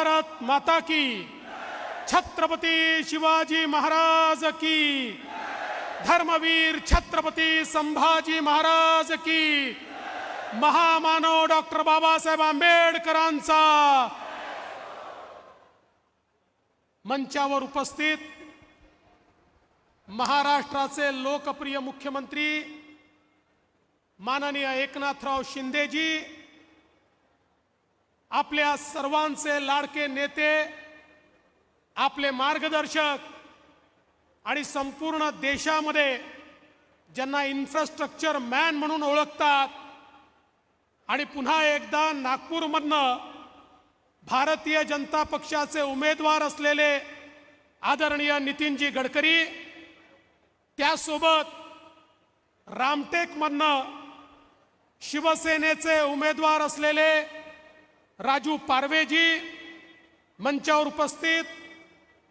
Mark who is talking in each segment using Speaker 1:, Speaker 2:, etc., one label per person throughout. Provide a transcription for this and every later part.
Speaker 1: भारत माता की। छत्रपती शिवाजी महाराज की। धर्मवीर छत्रपती संभाजी महाराज की। महामानव डॉक्टर बाबासाहेब आंबेडकरांचा। मंचावर उपस्थित महाराष्ट्राचे लोकप्रिय मुख्यमंत्री माननीय एकनाथराव शिंदेजी आपल्या सर्वांचे लाडके नेते आपले मार्गदर्शक आणि संपूर्ण देशामध्ये ज्यांना इन्फ्रास्ट्रक्चर मॅन म्हणून ओळखतात आणि पुन्हा एकदा नागपूरमधनं भारतीय जनता पक्षाचे उमेदवार असलेले आदरणीय नितीनजी गडकरी त्यासोबत रामटेकमधनं शिवसेनेचे उमेदवार असलेले राजू पारवेजी मंचावर उपस्थित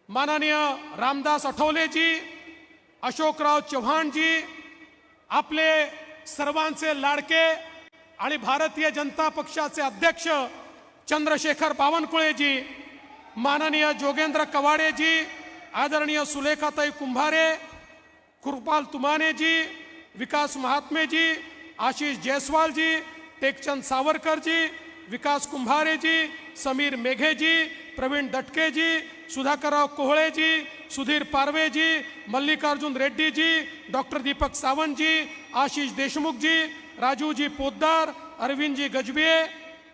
Speaker 1: माननीय रामदास आठवलेजी अशोकराव चव्हाणजी आपले सर्वांचे लाडके आणि भारतीय जनता पक्षाचे अध्यक्ष चंद्रशेखर बावनकुळेजी माननीय जोगेंद्र कवाडेजी आदरणीय सुलेखाताई कुंभारे कृपाल तुमानेजी विकास महात्मेजी आशिष जयस्वालजी टेकचंद सावरकरजी विकास कुंभारेजी समीर मेघेजी प्रवीण दटकेजी सुधाकरराव कोहळेजी सुधीर पारवेजी मल्लिकार्जुन रेड्डीजी डॉक्टर दीपक सावंतजी आशिष देशमुखजी राजूजी पोद्दार अरविंदजी गजबिये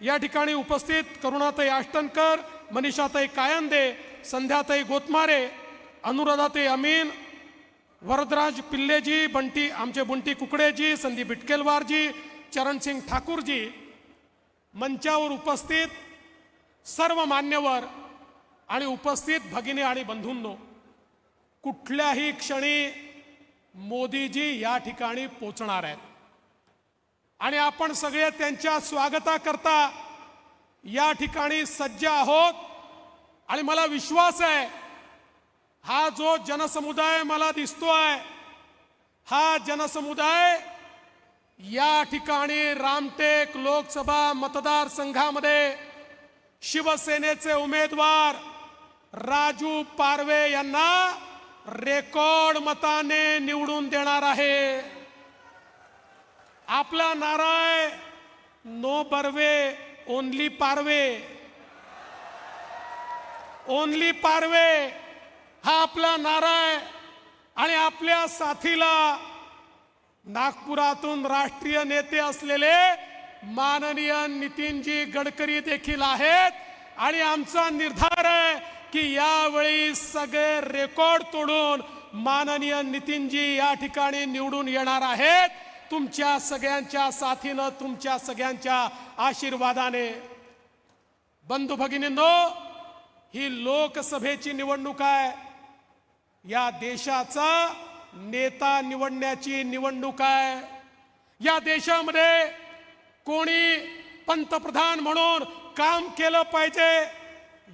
Speaker 1: या ठिकाणी उपस्थित करुणाताई आष्टनकर मनीषाताई कायंदे संध्याताई गोतमारे अनुराधाताई अमीन वरदराज पिल्लेजी बंटी आमचे बुंटी कुकडेजी संदीप बिटकेलवारजी चरणसिंग ठाकूरजी मंचावर उपस्थित सर्व मान्यवर आणि उपस्थित भगिनी आणि बंधूंनो कुठल्याही क्षणी मोदीजी या ठिकाणी पोचणार आहेत. आणि आपण सगळे त्यांच्या स्वागताकरता या ठिकाणी सज्ज आहोत. आणि मला विश्वास आहे हा जो जनसमुदाय मला दिसतो आहे हा जनसमुदाय या ठिकाणी रामटेक लोकसभा मतदारसंघामध्ये शिवसेनेचे उमेदवार राजू पारवे यांना रेकॉर्ड मताने निवडून देणार आहे. आपला नाराय no Barve only Parve. Only Parve हा आपला नाराय आणि आपल्या साथीला नागपुरातून राष्ट्रीय नेते असलेले माननीय नितीनजी गडकरी देखील आहेत. आणि आमचा निर्धार आहे की यावेळी सगळे रेकॉर्ड तोडून माननीय नितीनजी या ठिकाणी निवडून येणार आहेत. तुमच्या सगळ्यांच्या साथीनं तुमच्या सगळ्यांच्या आशीर्वादाने. बंधू भगिनींनो ही लोकसभेची निवडणूक आहे. या देशाचा नेता निवडण्याची निवडणूक आहे. या देशामध्ये कोणी पंतप्रधान म्हणून काम केलं पाहिजे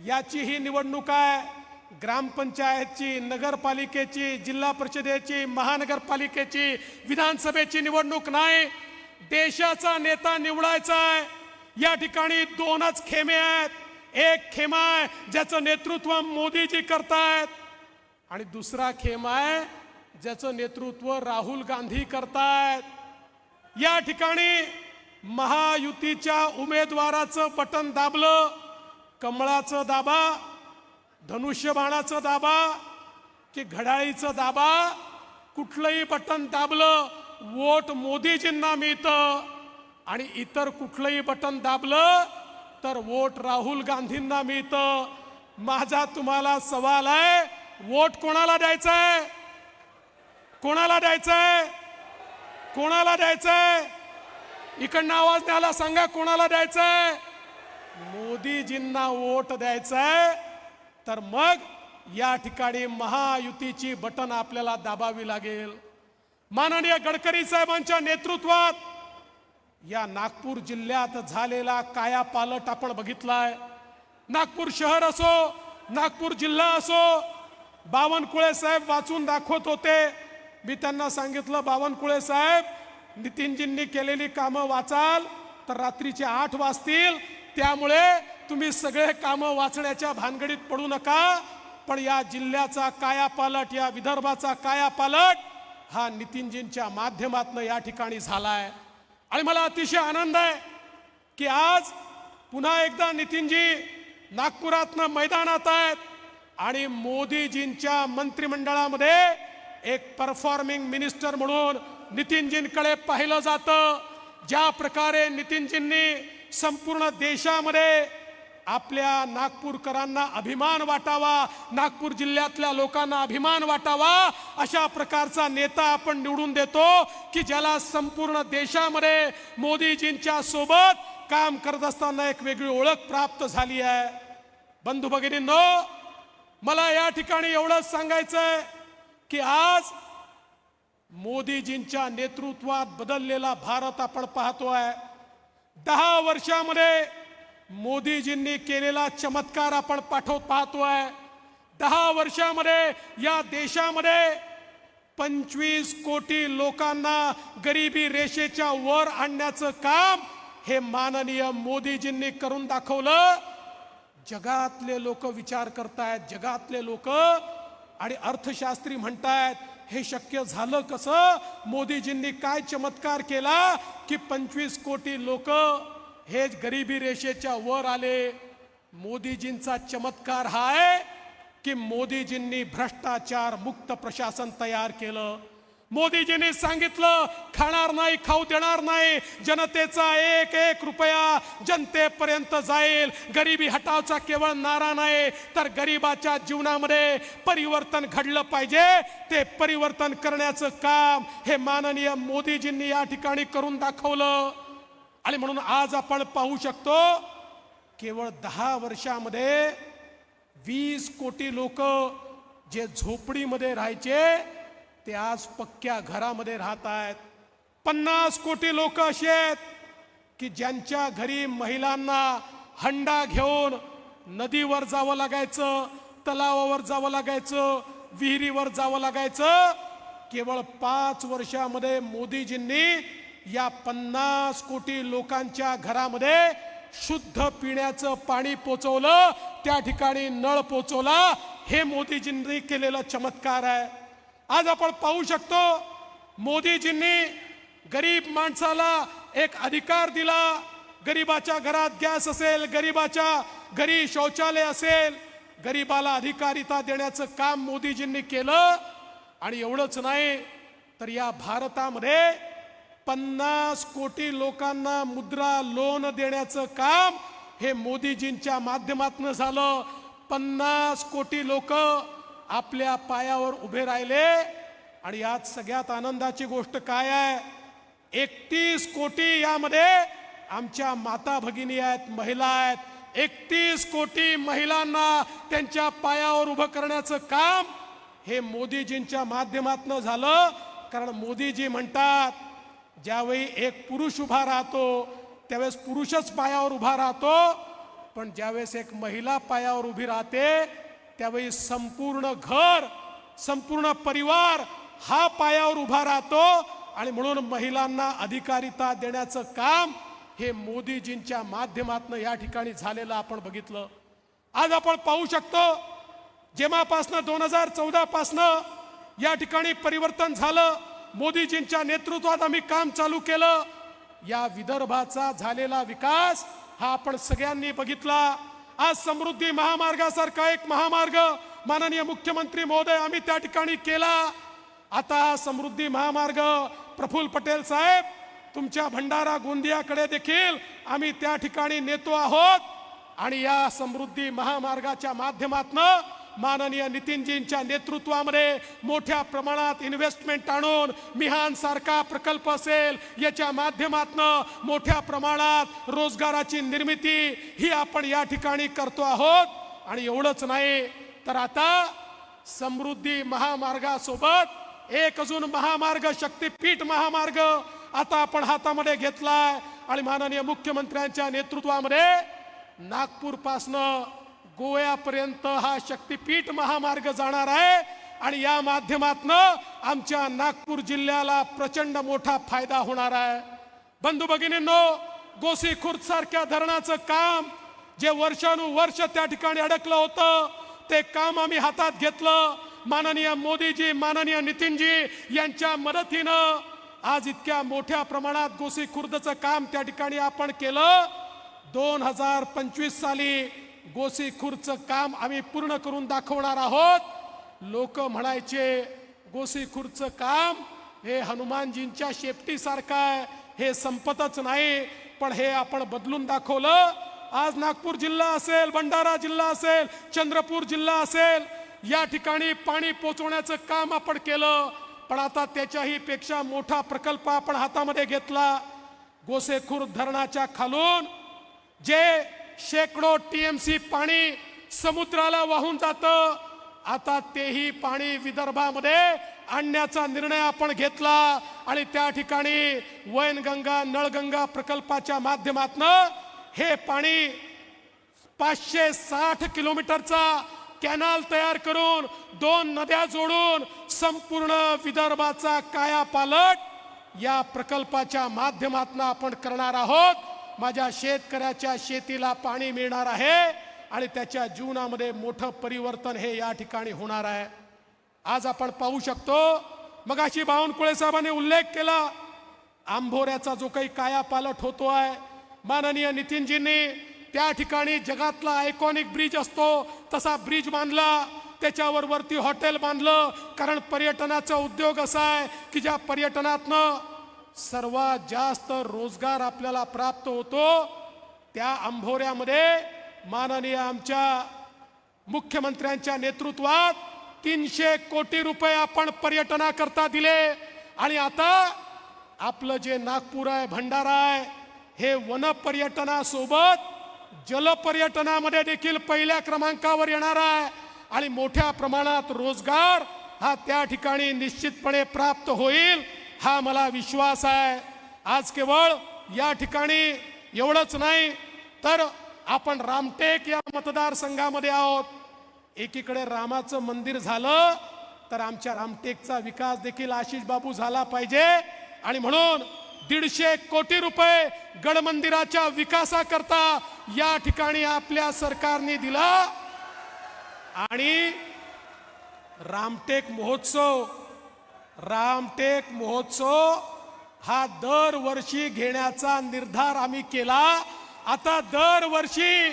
Speaker 1: याची ही निवडणूक आहे. ग्रामपंचायतची नगरपालिकेची जिल्हा परिषदेची महानगरपालिकेची विधानसभेची निवडणूक नाही. देशाचा नेता निवडायचा आहे. या ठिकाणी दोनच खेमे आहेत. एक खेमा आहे ज्याचं नेतृत्व मोदीजी करतायत. आणि दुसरा खेमा आहे ज्याचं नेतृत्व राहुल गांधी करतायत. या ठिकाणी महायुतीच्या उमेदवाराचं बटन दाबलं. कमळाचं दाबा धनुष्यबाणाचं दाबा की घडाळीचं दाबा कुठलंही बटन दाबलं वोट मोदीजींना मिळतं. आणि इतर कुठलंही बटन दाबलं तर वोट राहुल गांधींना मिळतं. माझा तुम्हाला सवाल आहे वोट कोणाला द्यायचंय? कोणाला द्यायचंय? कोणाला द्यायचंय? इकडनं आवाज द्यायला सांगा कोणाला द्यायचंय? मोदीजींना वोट द्यायचंय. तर मग या ठिकाणी महायुतीची बटन आपल्याला दाबावी लागेल. माननीय गडकरी साहेबांच्या नेतृत्वात या नागपूर जिल्ह्यात झालेला कायापालट आपण बघितलाय. नागपूर शहर असो नागपूर जिल्हा असो बावनकुळे साहेब वाचून दाखवत होते. मी त्यांना सांगितलं बावनकुळे साहेब नितीनजींनी केलेली कामं वाचाल तर रात्रीचे आठ वाजतील. त्यामुळे तुम्ही सगळे कामं वाचण्याच्या भानगडीत पडू नका पण या जिल्ह्याचा कायापालट या विदर्भाचा कायापालट हा नितीनजींच्या माध्यमातून या ठिकाणी झालाय. आणि मला अतिशय आनंद आहे की आज पुन्हा एकदा नितीनजी नागपुरातनं मैदानात आहेत आणि मोदीजींच्या मंत्रिमंडळामध्ये एक परफॉर्मिंग मिनिस्टर म्हणून नितीनजींकडे पाहिलं जातं. ज्या प्रकारे नितीनजींनी संपूर्ण देशामध्ये आपल्या नागपूरकरांना अभिमान वाटावा नागपूर जिल्ह्यातल्या लोकांना अभिमान वाटावा अशा प्रकारचा नेता आपण निवडून देतो की ज्याला संपूर्ण देशामध्ये मोदीजींच्या सोबत काम करत असताना एक वेगळी ओळख प्राप्त झाली आहे. बंधू भगिनींनो मला या ठिकाणी एवढंच सांगायचं आहे की आज मोदीजींच्या नेतृत्वात बदललेला भारत आपण पाहतोय. दहा वर्षामध्ये मोदीजींनी केलेला चमत्कार आपण पाठव पाहतोय. दहा वर्षामध्ये या देशामध्ये पंचवीस कोटी लोकांना गरिबी रेषेच्या वर आणण्याचं काम हे माननीय मोदीजींनी करून दाखवलं. जगातले लोक विचार करतायत जगातले लोक आणि अर्थशास्त्री म्हणतायत हे शक्य झालं कसं? मोदीजींनी काय चमत्कार केला की पंचवीस कोटी लोक हे गरिबी रेषेच्या वर आले? मोदीजींचा चमत्कार हा आहे की मोदीजींनी भ्रष्टाचार मुक्त प्रशासन तयार केलं? मोदीजींनी सांगितलं खाणार नाही खाऊ देणार नाही. जनतेचा एक एक रुपया जनतेपर्यंत जाईल. गरिबी हटावचा केवळ नारा नाही तर गरिबाच्या जीवनामध्ये परिवर्तन घडलं पाहिजे. ते परिवर्तन करण्याचं काम हे माननीय मोदीजींनी या ठिकाणी करून दाखवलं. आणि म्हणून आज आपण पाहू शकतो केवळ दहा वर्षामध्ये वीस कोटी लोक जे झोपडीमध्ये राहायचे ते आज पक्क्या घरामध्ये राहत आहेत. पन्नास कोटी लोक असे आहेत की ज्यांच्या घरी महिलांना हंडा घेऊन नदीवर जावं लागायचं तलावावर जावं लागायचं विहिरीवर जावं लागायचं केवळ पाच वर्षामध्ये मोदीजींनी या पन्नास कोटी लोकांच्या घरामध्ये शुद्ध पिण्याचं पाणी पोचवलं त्या ठिकाणी नळ पोचवला हे मोदीजींनी केलेलं चमत्कार आहे. आज आपण पाहू शकतो मोदीजींनी गरीब माणसाला एक अधिकार दिला. गरीबाच्या घरात गॅस असेल गरीबाच्या घरी शौचालय असेल गरीबाला अधिकारिता देण्याचं काम मोदीजींनी केलं. आणि एवढंच नाही तर या भारतामध्ये पन्नास कोटी लोकांना मुद्रा लोन देण्याचं काम हे मोदीजींच्या माध्यमातून झालं. पन्नास कोटी लोक आपल्या पायावर उभे राहिले आणि यात सगळ्यात आनंदाची गोष्ट काय आहे? एकतीस कोटी यामध्ये आमच्या माता भगिनी आहेत महिला आहेत. एकतीस कोटी महिलांना त्यांच्या पायावर उभं करण्याचं काम हे मोदीजींच्या माध्यमातून झालं. कारण मोदीजी म्हणतात ज्यावेळी एक पुरुष उभा राहतो त्यावेळेस पुरुषच पायावर उभा राहतो. पण ज्यावेळेस एक महिला पायावर उभी राहते त्यावेळी संपूर्ण घर संपूर्ण परिवार हा पायावर उभा राहतो आणि म्हणून महिलांना अधिकारिता देण्याचं काम हे मोदीजींच्या माध्यमातून या ठिकाणी झालेलं आपण बघितलं. आज आपण पाहू शकतो जेव्हापासनं दोन हजार चौदा पासनं या ठिकाणी परिवर्तन झालं मोदीजींच्या नेतृत्वात आम्ही काम चालू केलं. या विदर्भाचा झालेला विकास हा आपण सगळ्यांनी बघितला. आज समृद्धी महामार्गासारखा एक महामार्ग माननीय मुख्यमंत्री महोदय आम्ही त्या ठिकाणी केला. आता समृद्धी महामार्ग प्रफुल्ल पटेल साहेब तुमच्या भंडारा गोंदियाकडे देखील आम्ही त्या ठिकाणी नेतो आहोत. आणि या समृद्धी महामार्गाच्या माध्यमातनं माननीय नितीनजींच्या नेतृत्वामध्ये मोठ्या प्रमाणात इन्व्हेस्टमेंट आणून मिहानसारखा प्रकल्प असेल याच्या माध्यमातनं मोठ्या प्रमाणात रोजगाराची निर्मिती ही आपण या ठिकाणी करतो आहोत. आणि एवढंच नाही तर आता समृद्धी महामार्गासोबत एक अजून महामार्ग शक्तीपीठ महामार्ग आता आपण हातामध्ये घेतलाय. आणि माननीय मुख्यमंत्र्यांच्या नेतृत्वामध्ये नागपूरपासनं गोव्यापर्यंत हा शक्तीपीठ महामार्ग जाणार आहे आणि या माध्यमातनं आमच्या नागपूर जिल्ह्याला प्रचंड मोठा फायदा होणार आहे. बंधू भगिनींनो गोसी खुर्द सारख्या धरणाचं काम जे वर्षानुवर्ष त्या ठिकाणी अडकलं होतं ते काम आम्ही हातात घेतलं. माननीय मोदीजी माननीय नितीनजी यांच्या मदतीनं आज इतक्या मोठ्या प्रमाणात गोसी खुर्दचं काम त्या ठिकाणी आपण केलं. दोन हजार पंचवीस साली गोसीखुरचं काम आम्ही पूर्ण करून दाखवणार आहोत. लोक म्हणायचे गोसीखुरचं काम हे हनुमानजींच्या शेपटीसारखं आहे. हे संपतच नाही पण हे आपण बदलून दाखवलं. आज नागपूर जिल्हा असेल भंडारा जिल्हा असेल चंद्रपूर जिल्हा असेल या ठिकाणी पाणी पोचवण्याचं काम आपण केलं. पण आता त्याच्याही पेक्षा मोठा प्रकल्प आपण हातामध्ये घेतला. गोसेखुर्द धरणाच्या खालून जे शेकडो टीएमसी पाणी समुद्राला वाहून जातं. आता तेही पाणी विदर्भामध्ये आणण्याचा निर्णय आपण घेतला. आणि त्या ठिकाणी वैनगंगा नळगंगा प्रकल्पाच्या माध्यमातनं हे पाणी पाचशे साठ किलोमीटरचा कॅनल तयार करून दोन नद्या जोडून संपूर्ण विदर्भाचा कायापालट या प्रकल्पाच्या माध्यमातून आपण करणार आहोत. माझ्या शेतकऱ्याच्या शेतीला पाणी मिळणार आहे आणि त्याच्या जीवनामध्ये मोठं परिवर्तन हे या ठिकाणी होणार आहे. आज आपण पाहू शकतो मगाशी बावनकुळे साहेबांनी उल्लेख केला आंभोऱ्याचा जो काही कायापालट होतो आहे माननीय नितीनजींनी त्या ठिकाणी जगातला आयकॉनिक ब्रिज असतो तसा ब्रिज बांधला त्याच्यावर वरती हॉटेल बांधलं कारण पर्यटनाचा उद्योग असा आहे की ज्या पर्यटनातनं सर्वात जास्त रोजगार आपल्याला प्राप्त होतो त्या आंभोऱ्यामध्ये माननीय आमच्या मुख्यमंत्र्यांच्या नेतृत्वात तीनशे कोटी रुपये आपण पर्यटनाकरता दिले. आणि आता आपलं जे नागपूर आहे भंडारा आहे हे वन पर्यटनासोबत जल पर्यटनामध्ये देखील पहिल्या क्रमांकावर येणार आहे. आणि मोठ्या प्रमाणात रोजगार हा त्या ठिकाणी निश्चितपणे प्राप्त होईल. हा मला विश्वास आहे. आज केवळ या ठिकाणी एवढंच नाही तर आपण रामटेक या मतदारसंघामध्ये आहोत. एकीकडे रामाचं मंदिर झालं तर आमच्या रामटेकचा विकास देखील आशिष बाबू झाला पाहिजे. आणि म्हणून दीडशे कोटी रुपये गड मंदिराच्या विकासाकरता या ठिकाणी आपल्या सरकारने दिला. आणि रामटेक महोत्सव रामटेक महोत्सव हा दरवर्षी घेण्याचा निर्धार आम्ही केला. आता दरवर्षी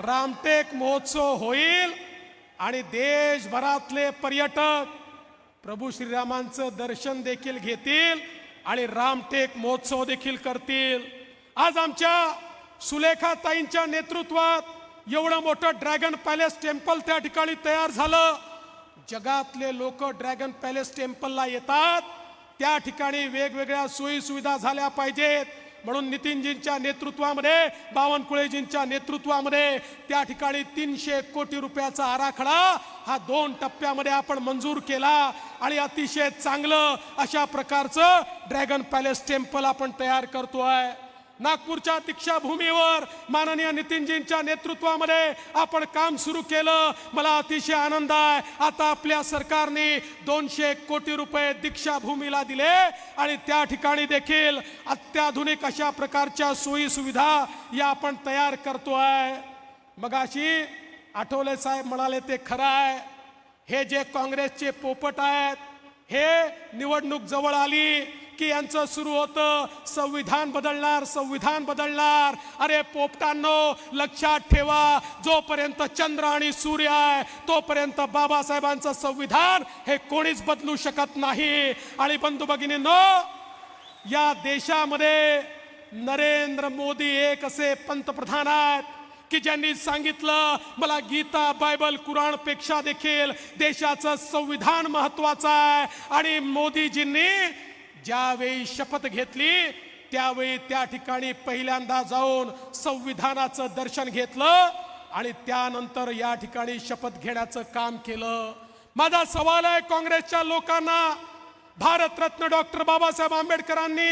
Speaker 1: रामटेक महोत्सव होईल आणि देशभरातले पर्यटक प्रभू श्रीरामांचं दर्शन देखील घेतील आणि रामटेक महोत्सव देखील करतील. आज आमच्या सुलेखाताईंच्या नेतृत्वात एवढं मोठं ड्रॅगन पॅलेस टेम्पल त्या ठिकाणी तयार झालं. जगातले लोक ड्रॅगन पॅलेस टेम्पलला येतात. त्या ठिकाणी वेगवेगळ्या सोयी सुविधा झाल्या पाहिजेत. म्हणून नितीनजींच्या नेतृत्वामध्ये बावनकुळेजींच्या नेतृत्वामध्ये त्या ठिकाणी तीनशे कोटी रुपयाचा आराखडा हा दोन टप्प्यामध्ये आपण मंजूर केला. आणि अतिशय चांगलं अशा प्रकारचं ड्रॅगन पॅलेस टेम्पल आपण तयार करतो आहे नागपूरच्या दीक्षाभूमीवर माननीय नितीनजींच्या नेतृत्वामध्ये आपण काम सुरू केलं. मला अतिशय आनंद आहे. आता आपल्या सरकारने दोनशे कोटी रुपये दीक्षाभूमीला दिले आणि त्या ठिकाणी देखील अत्याधुनिक अशा प्रकारच्या सोयी सुविधा या आपण तयार करतोय मगाशी आठवले साहेब म्हणाले ते खरं आहे. हे जे काँग्रेसचे पोपट आहेत हे निवडणूक जवळ आली. की यांचं सुरू होतं. संविधान बदलणार संविधान बदलणार. अरे पोपटांनो लक्षात ठेवा जोपर्यंत चंद्र आणि सूर्य आहे तोपर्यंत बाबासाहेबांचं संविधान हे कोणीच बदलू शकत नाही. आणि बंधू भगिनींनो या देशामध्ये नरेंद्र मोदी एक असे पंतप्रधान आहेत की ज्यांनी सांगितलं मला गीता बायबल कुराणपेक्षा देखील देशाचं संविधान महत्वाचं आहे. आणि मोदीजींनी ज्यावेळी शपथ घेतली त्यावेळी त्या ठिकाणी पहिल्यांदा जाऊन संविधानाचं दर्शन घेतलं आणि त्यानंतर या ठिकाणी शपथ घेण्याचं काम केलं. माझा सवाल आहे काँग्रेसच्या लोकांना भारतरत्न डॉक्टर बाबासाहेब आंबेडकरांनी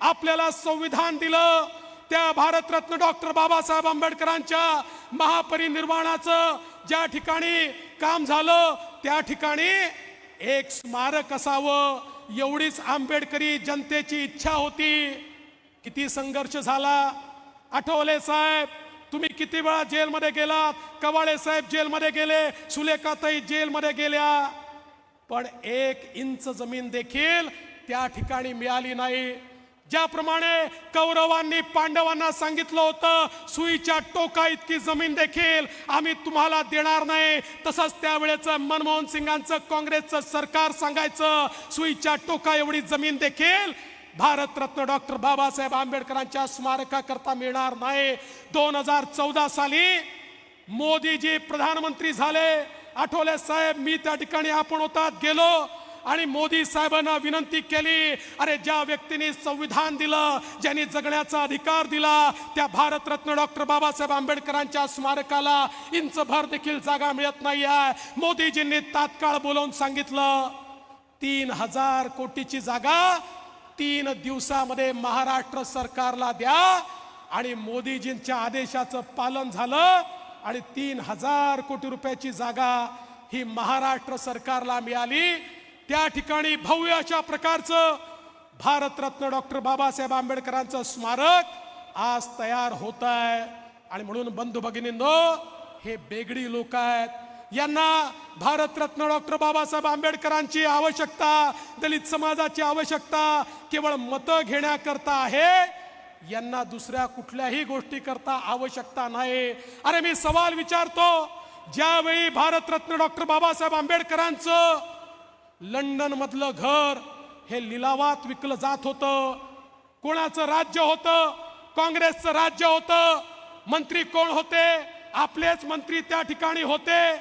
Speaker 1: आपल्याला संविधान दिलं त्या भारतरत्न डॉक्टर बाबासाहेब आंबेडकरांच्या महापरिनिर्वाणाचं ज्या ठिकाणी काम झालं त्या ठिकाणी एक स्मारक असावं. एवढीच आंबेडकरी जनतेची इच्छा होती. किती संघर्ष झाला. आठवले साहेब तुम्ही किती वेळा जेलमध्ये गेलात कवाळे साहेब जेलमध्ये गेले. सुलेखाताई जेलमध्ये गेल्या. पण एक इंच जमीन देखील त्या ठिकाणी मिळाली नाही. ज्याप्रमाणे कौरवांनी पांडवांना सांगितलं होतं सुईच्या टोका इतकी जमीन देखील आम्ही तुम्हाला देणार नाही. तसंच त्यावेळेचं मनमोहन सिंगांचं काँग्रेसचं सरकार सांगायचं सुईच्या टोका एवढी जमीन देखील भारतरत्न डॉक्टर बाबासाहेब आंबेडकरांच्या स्मारकाकरता मिळणार नाही. दोन हजार चौदा साली मोदीजी प्रधानमंत्री झाले. आठवले साहेब मी त्या ठिकाणी आपण होतात गेलो. आणि मोदी साहेबांना विनंती केली अरे ज्या व्यक्तीने संविधान दिलं ज्यांनी जगण्याचा अधिकार दिला त्या भारतरत्न डॉक्टर बाबासाहेब आंबेडकरांच्या स्मारकाला इंचभर देखील जागा मिळत नाही आहे मोदीजींनी तात्काळ बोलवून सांगितलं तीन हजार कोटीची जागा तीन दिवसामध्ये महाराष्ट्र सरकारला द्या आणि मोदीजींच्या आदेशाचं पालन झालं आणि तीन हजार कोटी रुपयाची जागा ही महाराष्ट्र सरकारला मिळाली. त्या ठिकाणी भव्य अशा प्रकारचं भारतरत्न डॉक्टर बाबासाहेब आंबेडकरांचं स्मारक आज तयार होत आहे आणि म्हणून बंधू भगिनींनो हे बेगडी लोक आहेत. यांना भारतरत्न डॉक्टर बाबासाहेब आंबेडकरांची आवश्यकता दलित समाजाची आवश्यकता केवळ मतं घेण्याकरता आहे. यांना दुसऱ्या कुठल्याही गोष्टी करता आवश्यकता नाही. अरे मी सवाल विचारतो ज्यावेळी भारतरत्न डॉक्टर बाबासाहेब आंबेडकरांचं लंडन मधलं घर हे लिलावात विकलं जात होतं. कोणाचं राज्य होतं? काँग्रेसचं राज्य होतं. मंत्री कोण होते? आपलेच मंत्री त्या ठिकाणी होते.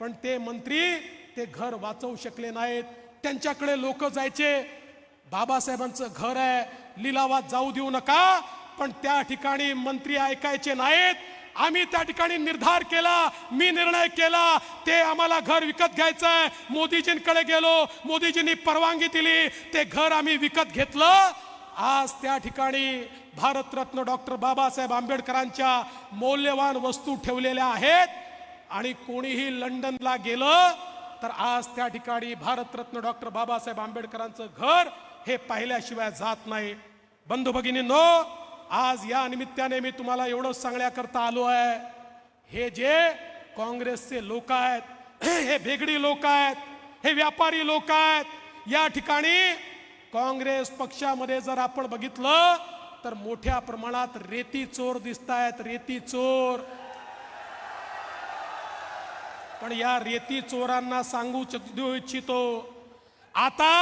Speaker 1: पण ते मंत्री ते घर वाचवू शकले नाहीत. त्यांच्याकडे लोक जायचे. बाबासाहेबांचं घर आहे. लिलावात जाऊ देऊ नका. पण त्या ठिकाणी मंत्री ऐकायचे नाहीत. आम्ही त्या ठिकाणी निर्धार केला मी निर्णय केला ते आम्हाला घर विकत घ्यायचंय. मोदीजींकडे गेलो मोदीजींनी परवानगी दिली ते घर आम्ही विकत घेतलं. आज त्या ठिकाणी भारतरत्न डॉक्टर बाबासाहेब आंबेडकरांच्या मौल्यवान वस्तू ठेवलेल्या आहेत. आणि कोणीही लंडनला गेलं तर आज त्या ठिकाणी भारतरत्न डॉक्टर बाबासाहेब आंबेडकरांचं घर हे पाहिल्याशिवाय जात नाही. बंधू भगिनींनो आज या निमित्ताने मी तुम्हाला एवढं सांगण्याकरता आलो आहे. हे जे काँग्रेसचे लोक आहेत हे भेगडी लोक आहेत हे व्यापारी लोक आहेत या ठिकाणी काँग्रेस पक्षामध्ये जर आपण बघितलं तर मोठ्या प्रमाणात रेती चोर दिसत आहेत रेती चोर. पण या रेती चोरांना सांगू देऊ इच्छितो आता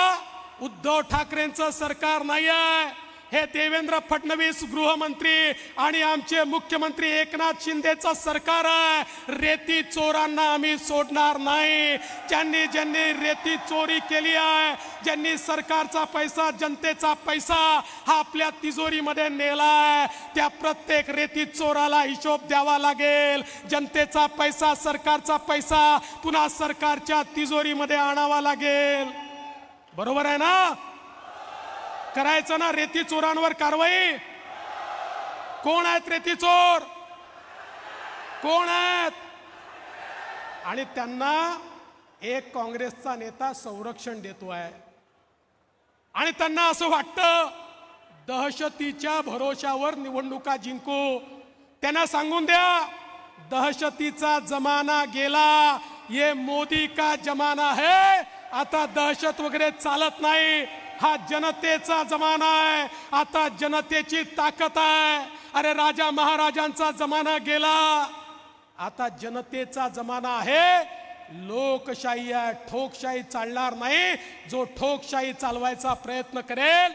Speaker 1: उद्धव ठाकरेंचं सरकार नाही आहे हे देवेंद्र फडणवीस गृहमंत्री आणि आमचे मुख्यमंत्री एकनाथ शिंदेचं सरकार आहे. रेती चोरांना आम्ही सोडणार नाही. ज्यांनी ज्यांनी रेती चोरी केली आहे ज्यांनी सरकारचा पैसा जनतेचा पैसा हा आपल्या तिजोरीमध्ये नेलाय त्या प्रत्येक रेती चोराला हिशोब द्यावा लागेल. जनतेचा पैसा सरकारचा पैसा पुन्हा सरकारच्या तिजोरीमध्ये आणावा लागेल. बरोबर आहे ना? करायचं ना रेती चोरांवर कारवाई. कोण आहेत रेती चोर? कोण आहेत? आणि त्यांना एक काँग्रेसचा नेता संरक्षण देतो आहे आणि त्यांना असं वाटतं दहशतीच्या भरोशावर निवडणुका जिंकू. त्यांना सांगून द्या दहशतीचा जमाना गेला ये मोदी का जमाना है? आता दहशत वगैरे चालत नाही. हा जनतेचा जमाना आहे. आता जनतेची ताकद आहे. अरे राजा महाराजांचा जमाना गेला. आता जनतेचा जमाना आहे. लोकशाही आहे. ठोकशाही चालणार नाही. जो ठोकशाही चालवायचा प्रयत्न करेल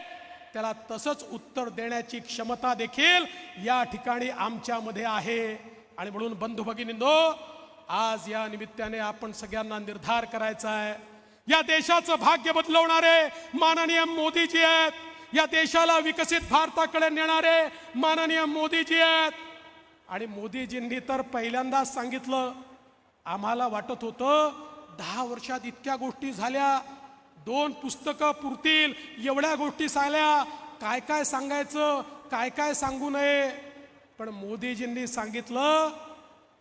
Speaker 1: त्याला तसंच उत्तर देण्याची क्षमता देखील या ठिकाणी आमच्यामध्ये आहे. आणि म्हणून बंधू भगिनींनो आज या निमित्ताने आपण सगळ्यांना निर्धार करायचा आहे. या देशाचं भाग्य बदलवणारे माननीय मोदीजी आहेत. या देशाला विकसित भारताकडे नेणारे माननीय मोदीजी आहेत. आणि मोदीजींनी तर पहिल्यांदाच सांगितलं आम्हाला वाटत होतं दहा वर्षात इतक्या गोष्टी झाल्या दोन पुस्तकं पुरतील एवढ्या गोष्टी झाल्या काय काय सांगायचं काय काय सांगू नये. पण मोदीजींनी सांगितलं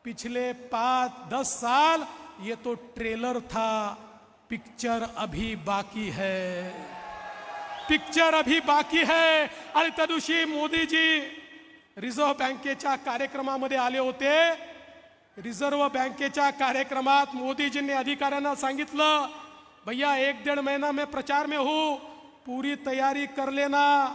Speaker 1: पिछले पाच दस साल ये तो ट्रेलर था. पिक्चर अभी बाकी है। पिक्चर अभी बाकी है। आणि त्या दिवशी मोदीजी रिझर्व्ह बँकेच्या कार्यक्रमामध्ये आले होते. रिझर्व्ह बँकेच्या कार्यक्रमात मोदीजींनी अधिकाऱ्यांना सांगितलं भैया एक डेढ़ महीना में प्रचार में हो. पूरी तैयारी कर लेना.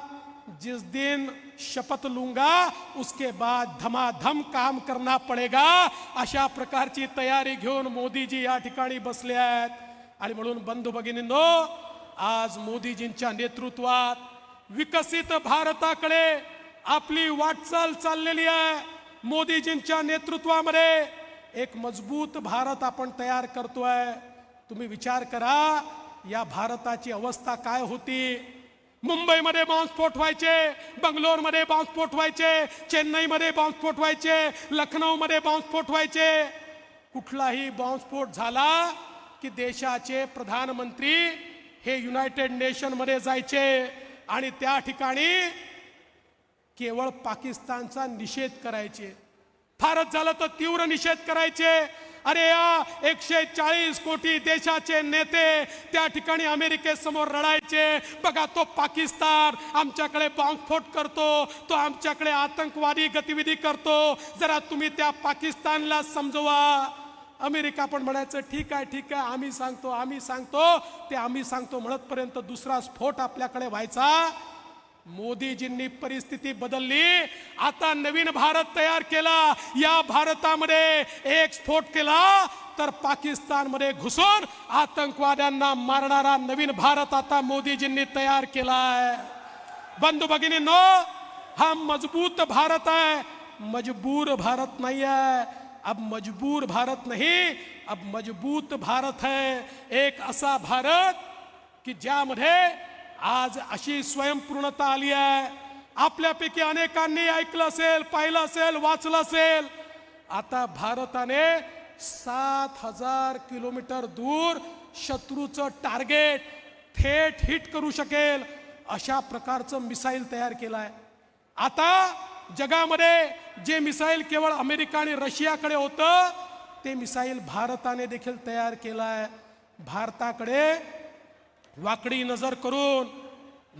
Speaker 1: जिस दिन शपथ लूंगा उसके बाद धमाधम काम करना पडेगा. अशा प्रकारची तयारी घेऊन मोदीजी या ठिकाणी बसले आहेत. आणि म्हणून बंधू भगिनींनो आज मोदीजींच्या नेतृत्वात विकसित भारताकडे आपली वाटचाल चाललेली आहे. मोदीजींच्या नेतृत्वामध्ये एक मजबूत भारत आपण तयार करतोय. तुम्ही विचार करा या भारताची अवस्था काय होती? मुंबईमध्ये बॉम्बस्फोट व्हायचे बंगलोरमध्ये बॉम्बस्फोट व्हायचे चेन्नईमध्ये बॉम्बस्फोट व्हायचे लखनौमध्ये बॉम्बस्फोट व्हायचे. कुठलाही बॉम्बस्फोट झाला की देशाचे प्रधानमंत्री हे युनायटेड नेशनमध्ये जायचे आणि त्या ठिकाणी केवळ पाकिस्तानचा निषेध करायचे. फारच झालं तर तीव्र निषेध करायचे. अरे या एकशे चाळीस कोटी देशाचे नेते त्या ठिकाणी अमेरिकेसमोर रडायचे. बघा तो पाकिस्तान आमच्याकडे बॉम्बस्फोट करतो तो आमच्याकडे आतंकवादी गतिविधी करतो. जरा तुम्ही त्या पाकिस्तानला समजवा. अमेरिका पण म्हणायचं ठीक आहे ठीक आहे आम्ही सांगतो आम्ही सांगतो. ते आम्ही सांगतो म्हणतपर्यंत दुसरा स्फोट आपल्याकडे व्हायचा. मोदीजींनी परिस्थिती बदलली. आता नवीन भारत तयार केला. या भारतामध्ये एक स्फोट केला तर पाकिस्तानमध्ये घुसून आतंकवाद्यांना मारणारा नवीन भारत आता मोदीजींनी तयार केलाय. बंधू भगिनींनो हा मजबूत भारत आहे. मजबूर भारत नाही आहे अब मजबूर भारत नहीं अब मजबूत भारत है। एक असा भारत की ज्यामध्ये आज अशी स्वयंपूर्णता आली आहे। आपल्यापैकी अनेकांनी ऐकलं असेल पाहिलं असेल वाचलं असेल। आता भारताने सात हजार किलोमीटर दूर शत्रूचं टार्गेट थेट हिट करू शकेल अशा प्रकारचं मिसाईल तयार केलं आहे आता जगामध्ये जे मिसाईल केवळ अमेरिका आणि रशियाकडे होतं ते मिसाईल भारताने देखील तयार केलं आहे भारताकडे वाकडी नजर करून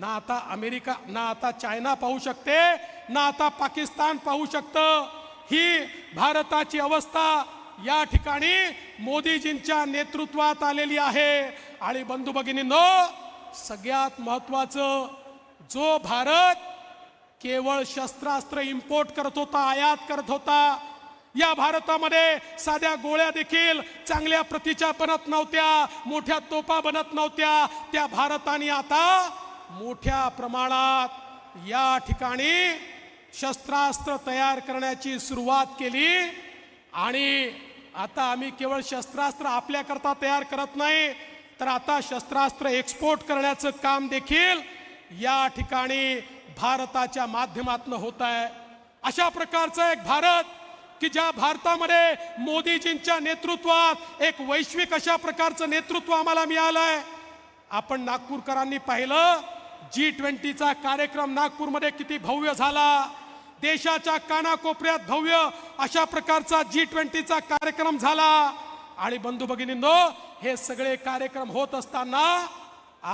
Speaker 1: ना आता अमेरिका ना आता चायना पाहू शकते ना आता पाकिस्तान पाहू शकतं. ही भारताची अवस्था या ठिकाणी मोदीजींच्या नेतृत्वात आलेली आहे. आणि बंधू भगिनींनो सगळ्यात महत्वाचं जो भारत केवळ शस्त्रास्त्र इम्पोर्ट करत होता आयात करत होता. या भारतामध्ये साध्या गोळ्या देखील चांगल्या प्रतीच्या बनत नव्हत्या मोठ्या तोपा बनत नव्हत्या. त्या भारताने आता मोठ्या प्रमाणात या ठिकाणी शस्त्रास्त्र तयार करण्याची सुरुवात केली. आणि आता आम्ही केवळ शस्त्रास्त्र आपल्याकरता तयार करत नाही तर आता शस्त्रास्त्र एक्सपोर्ट करण्याचं काम देखील या ठिकाणी भारताच्या माध्यमातून होत आहे. अशा प्रकारचं एक भारत की ज्या भारतामध्ये मोदीजींच्या नेतृत्वात एक वैश्विक अशा प्रकारचं नेतृत्व आम्हाला मिळालंय. आपण नागपूरकरांनी पाहिलं जी ट्वेंटीचा कार्यक्रम नागपूरमध्ये किती भव्य झाला. देशाच्या कानाकोपऱ्यात भव्य अशा प्रकारचा जी ट्वेंटीचा कार्यक्रम झाला. आणि बंधू भगिनींनो हे सगळे कार्यक्रम होत असताना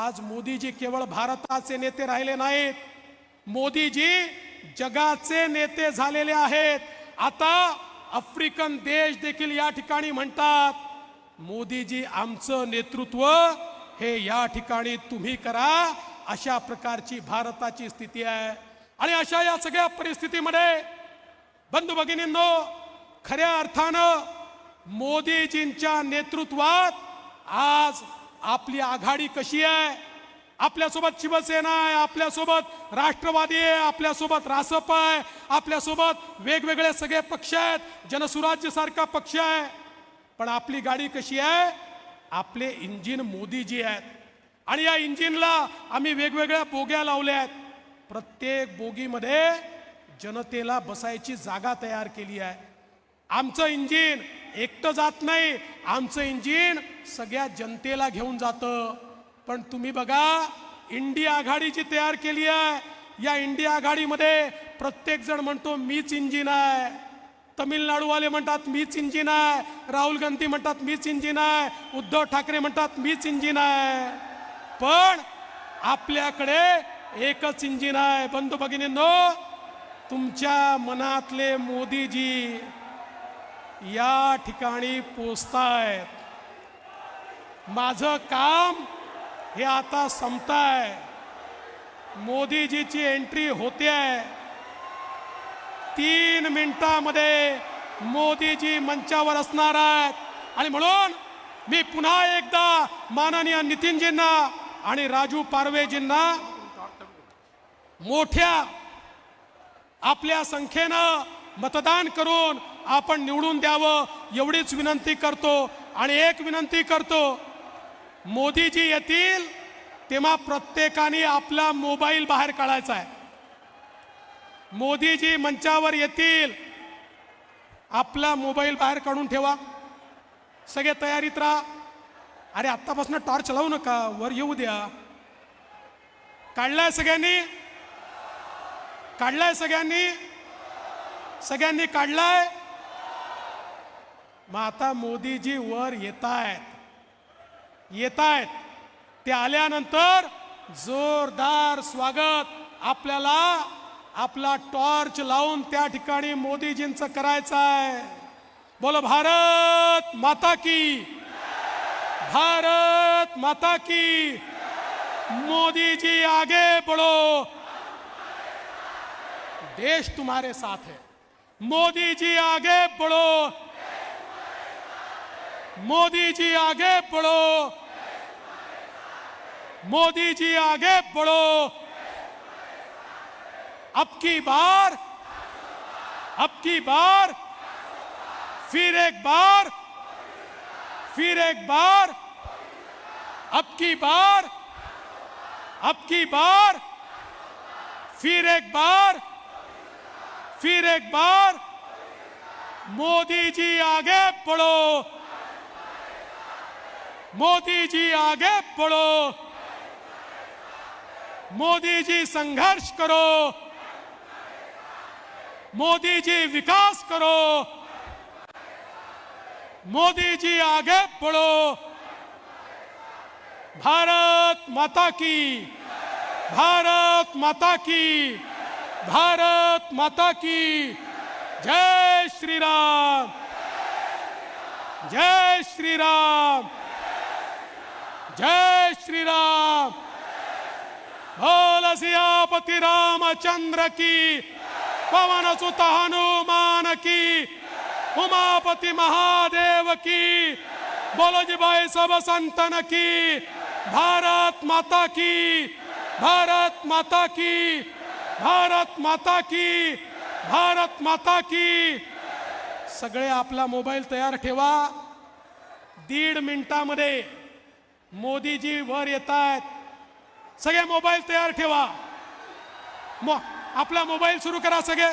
Speaker 1: आज मोदीजी केवळ भारताचे नेते राहिले नाहीत मोदीजी जगाचे नेते झालेले आहेत. आता आफ्रिकन देश देखील या ठिकाणी म्हणतात मोदीजी आमचं नेतृत्व हे या ठिकाणी तुम्ही करा अशा प्रकारची भारताची स्थिती आहे. आणि अशा या सगळ्या परिस्थितीमध्ये बंधू भगिनींनो खऱ्या अर्थानं मोदीजींच्या नेतृत्वात आज आपली आघाडी कशी आहे? आपल्यासोबत शिवसेना आहे आपल्यासोबत राष्ट्रवादी आहे आपल्यासोबत रासप आहे आपल्यासोबत वेगवेगळे सगळे पक्ष आहेत जनसुराज्य सारखा पक्ष आहे. पण आपली गाडी कशी आहे? आपले इंजिन मोदीजी आहेत. आणि या इंजिनला आम्ही वेगवेगळ्या बोग्या लावल्या आहेत. प्रत्येक बोगीमध्ये जनतेला बसायची जागा तयार केली आहे. आमचं इंजिन एकटं जात नाही आमचं इंजिन सगळ्या जनतेला घेऊन जातं. पण तुम्ही बघा इंडिया आघाडी जी तयार केली आहे. या इंडिया आघाडीमध्ये प्रत्येक जण म्हणतो मीच इंजिन आहे. तमिळनाडूवाले म्हणतात मीच इंजिन आहे. राहुल गांधी म्हणतात मीच इंजिन आहे. उद्धव ठाकरे म्हणतात मीच इंजिन आहे. पण आपल्याकडे एकच इंजिन आहे. बंधू भगिनींनो तुमच्या मनातले मोदीजी या ठिकाणी पोचतायत. माझं काम हे आता संपताय. मोदीजीची एंट्री होते आहे तीन मिनिटामध्ये मोदीजी मंचावर असणार आहेत. आणि म्हणून मी पुन्हा एकदा माननीय नितीनजींना आणि राजू पारवेजींना मोठ्या आपल्या संख्येनं मतदान करून आपण निवडून द्यावं एवढीच विनंती करतो आणि एक विनंती करतो मोदीजी येतील तेव्हा प्रत्येकाने आपला मोबाईल बाहेर काढायचा आहे. मोदीजी मंचावर येतील आपला मोबाईल बाहेर काढून ठेवा. सगळे तयारीत राहा. अरे आत्तापासून टॉर्च लावू नका वर येऊ द्या. काढलाय सगळ्यांनी? काढलाय सगळ्यांनी? सगळ्यांनी काढलाय? मग आता मोदीजी वर येत आहेत येत आहेत ते आल्यानंतर जोरदार स्वागत. आपल्याला आपला टॉर्च लावून त्या ठिकाणी मोदीजींचं करायचं आहे. बोल भारत माता की. भारत माता की. मोदीजी आगे बढ़ो देश तुम्हारे साथ है. मोदी जी आगे बढ़ो मोदी जी आगे बढ़ो। मोदी जी आगे बढ़ो। अब की बार, अब की बार, फिर एक बार, फिर एक बार, अब की बार, अब की बार, फिर एक बार, फिर एक बार। मोदी जी आगे बढ़ो। मोदी जी आगे बढ़ो। मोदी जी संघर्ष करो। मोदी जी विकास करो। मोदी जी आगे बढ़ो। भारत माता की भारत माता की भारत माता की। जय श्री राम। जय श्री राम। जय श्रीराम। राम सियापति रामचंद्र की पवन सुत हनुमान की उमापति महादेव की बोलो जी भाई सब संतन की भारत माता की भारत माता की भारत माता की भारत माता की। सगळे आपला मोबाईल तयार ठेवा. दीड मिनिटामध्ये मोदीजी वर येत आहेत सगळे मोबाईल तयार ठेवा. मो आपला मोबाईल सुरू करा सगळे.